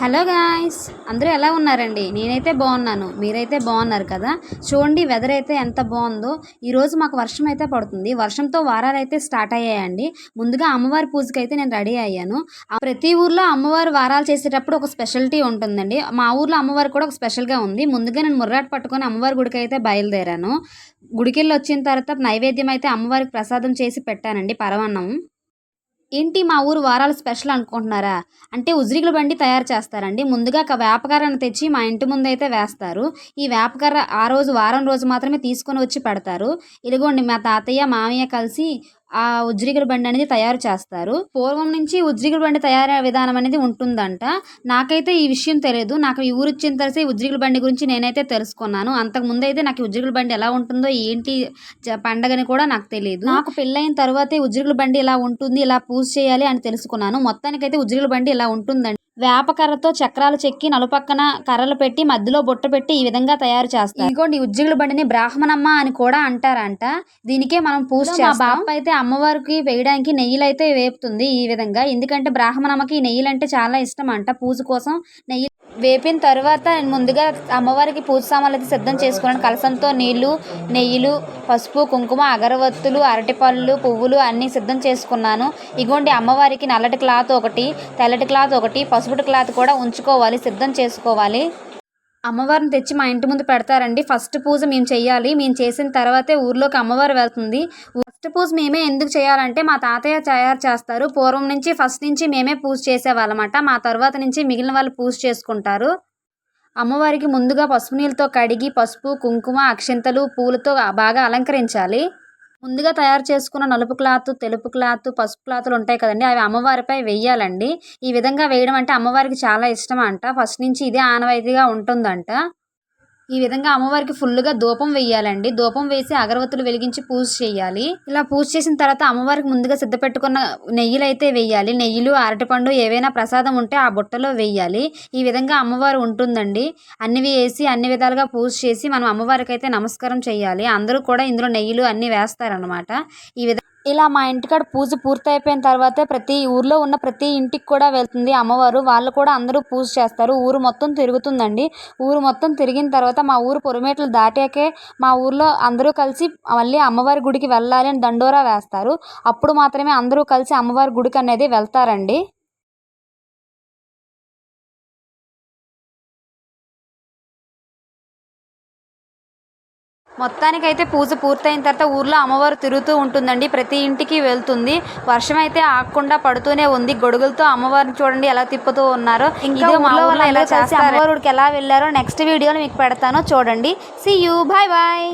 Hello guys అందరూ ఎలా ఉన్నారండి? నేనైతే బాగున్నాను. మీరైతే బాగున్నారు కదా? చూడండి వెదర్ అయితే ఎంత బాగుందో. ఈరోజు మాకు వర్షం అయితే పడుతుంది. వర్షంతో వారాలు అయితే స్టార్ట్ అయ్యాయండి. ముందుగా అమ్మవారి పూజకి అయితే నేను రెడీ అయ్యాను. ప్రతి ఊర్లో అమ్మవారు వారాలు చేసేటప్పుడు ఒక స్పెషాలిటీ ఉంటుందండి. మా ఊర్లో అమ్మవారు కూడా ఒక స్పెషల్గా ఉంది. ముందుగా నేను ముర్రాట పట్టుకొని అమ్మవారి గుడికి అయితే బయలుదేరాను. గుడికెళ్ళి వచ్చిన తర్వాత నైవేద్యం అయితే అమ్మవారికి ప్రసాదం చేసి పెట్టానండి పరవన్నం ఏంటి మా ఊరు వారాలు స్పెషల్ అనుకుంటున్నారా? అంటే ఉసిరికల బండి తయారు చేస్తారండి. ముందుగా ఒక వేపకర్రను తెచ్చి మా ఇంటి ముందు అయితే వేస్తారు. ఈ వేపకర్ర ఆ రోజు వారం రోజు మాత్రమే తీసుకొని వచ్చి పెడతారు. ఇదిగోండి మా తాతయ్య మామయ్య కలిసి ఆ ఉజ్జిరికల బండి అనేది తయారు చేస్తారు. పూర్వం నుంచి ఉజ్జిరికల బండి తయారీ విధానం అనేది ఉంటుందంట. నాకైతే ఈ విషయం తెలియదు. నాకు ఈ ఊరు వచ్చిన తర్వాత ఈ బండి గురించి నేనైతే తెలుసుకున్నాను. అంతకు ముందైతే అయితే నాకు ఈ బండి ఎలా ఉంటుందో ఏంటి జ- పండగని కూడా నాకు తెలియదు నాకు పెళ్ళైన తర్వాతే ఉజ్జిరికల బండి ఇలా ఉంటుంది ఇలా పూజ చేయాలి అని తెలుసుకున్నాను. మొత్తానికైతే ఉజ్జిరికల బండి ఇలా ఉంటుందండి వేపకర్రతో చక్రాలు చెక్కి నలుపక్కన కర్రలు పెట్టి మధ్యలో బుట్ట పెట్టి ఈ విధంగా తయారు చేస్తారు. ఇంకోటి ఉజ్జిగుల బండిని బ్రాహ్మణమ్మ అని కూడా అంటారంట. దీనికే మనం పూజ చేస్తాం మా బాప అయితే అమ్మవారికి వేయడానికి నెయ్యిలు అయితే వేపుతుంది ఈ విధంగా. ఎందుకంటే బ్రాహ్మణమ్మకి నెయ్యిలు అంటే చాలా ఇష్టం అంట. పూజ కోసం నెయ్యి వేపిన తర్వాత నేను ముందుగా అమ్మవారికి పూజ సామాన్లు అయితే సిద్ధం చేసుకున్నాను. కలసంతో నీళ్ళు నెయ్యిలు పసుపు కుంకుమ అగరవత్తులు అరటిపళ్ళు పువ్వులు అన్నీ సిద్ధం చేసుకున్నాను. ఇగోండి అమ్మవారికి నల్లటి క్లాత్ ఒకటి తెల్లటి క్లాత్ ఒకటి పసుపుటి క్లాత్ కూడా ఉంచుకోవాలి సిద్ధం చేసుకోవాలి. అమ్మవారిని తెచ్చి మా ఇంటి ముందు పెడతారండి. ఫస్ట్ పూజ మేము చేయాలి మేము చేసిన తర్వాతే ఊర్లోకి అమ్మవారు వెళ్తుంది. ఫస్ట్ పూజ మేమే ఎందుకు చేయాలంటే మా తాతయ్య తయారు చేస్తారు. పూర్వం నుంచి ఫస్ట్ నుంచి మేమే పూజ చేసేవాళ్ళమాట. మా తర్వాత నుంచి మిగిలిన వాళ్ళు పూజ చేసుకుంటారు. అమ్మవారికి ముందుగా పసుపు నీళ్ళతో కడిగి పసుపు కుంకుమ అక్షింతలు పూలతో బాగా అలంకరించాలి. ముందుగా తయారు చేసుకున్న నలుపు క్లాత్ తెలుపు క్లాత్ పసుపు క్లాతులు ఉంటాయి కదండి. అవి అమ్మవారిపై వెయ్యాలండి. ఈ విధంగా వేయడం అంటే అమ్మవారికి చాలా ఇష్టం అంట. ఫస్ట్ నుంచి ఇదే ఆనవాయితీగా ఉంటుందంట. ఈ విధంగా అమ్మవారికి ఫుల్గా ధూపం వేయాలండి ధూపం వేసి అగరవత్తులు వెలిగించి పూజ చేయాలి. ఇలా పూజ చేసిన తర్వాత అమ్మవారికి ముందుగా సిద్ధ పెట్టుకున్న నెయ్యిలు అయితే వేయాలి నెయ్యిలు అరటిపండు ఏవైనా ప్రసాదం ఉంటే ఆ బుట్టలో వేయాలి ఈ విధంగా అమ్మవారు ఉంటుందండి. అన్ని వేసి అన్ని విధాలుగా పూజ చేసి మనం అమ్మవారికి అయితే నమస్కారం చేయాలి. అందరూ కూడా ఇందులో నెయ్యిలు అన్ని వేస్తారనమాట ఈ విధంగా ఇలా మా ఇంటికాడ పూజ పూర్తయిపోయిన తర్వాతే ప్రతి ఊర్లో ఉన్న ప్రతి ఇంటికి కూడా వెళ్తుంది అమ్మవారు. వాళ్ళు కూడా అందరూ పూజ చేస్తారు. ఊరు మొత్తం తిరుగుతుందండి. ఊరు మొత్తం తిరిగిన తర్వాత మా ఊరు పొరమేట్లు దాటాకే మా ఊర్లో అందరూ కలిసి మళ్ళీ అమ్మవారి గుడికి వెళ్ళాలి అని దండోరా వేస్తారు. అప్పుడు మాత్రమే అందరూ కలిసి అమ్మవారి గుడికి అనేది వెళ్తారండి. మొత్తానికైతే పూజ పూర్తయిన తర్వాత ఊర్లో అమ్మవారు తిరుగుతూ ఉంటుందండి. ప్రతి ఇంటికి వెళ్తుంది. వర్షం అయితే ఆగకుండా పడుతూనే ఉంది. గొడుగులతో అమ్మవారిని చూడండి ఎలా తిప్పుతూ ఉన్నారో. ఇంకా ఊర్లో ఎలా చేస్తారు. అమ్మవారికి ఎలా వెళ్ళారో నెక్స్ట్ వీడియోలో మీకు పెడతాను. చూడండి. See you bye bye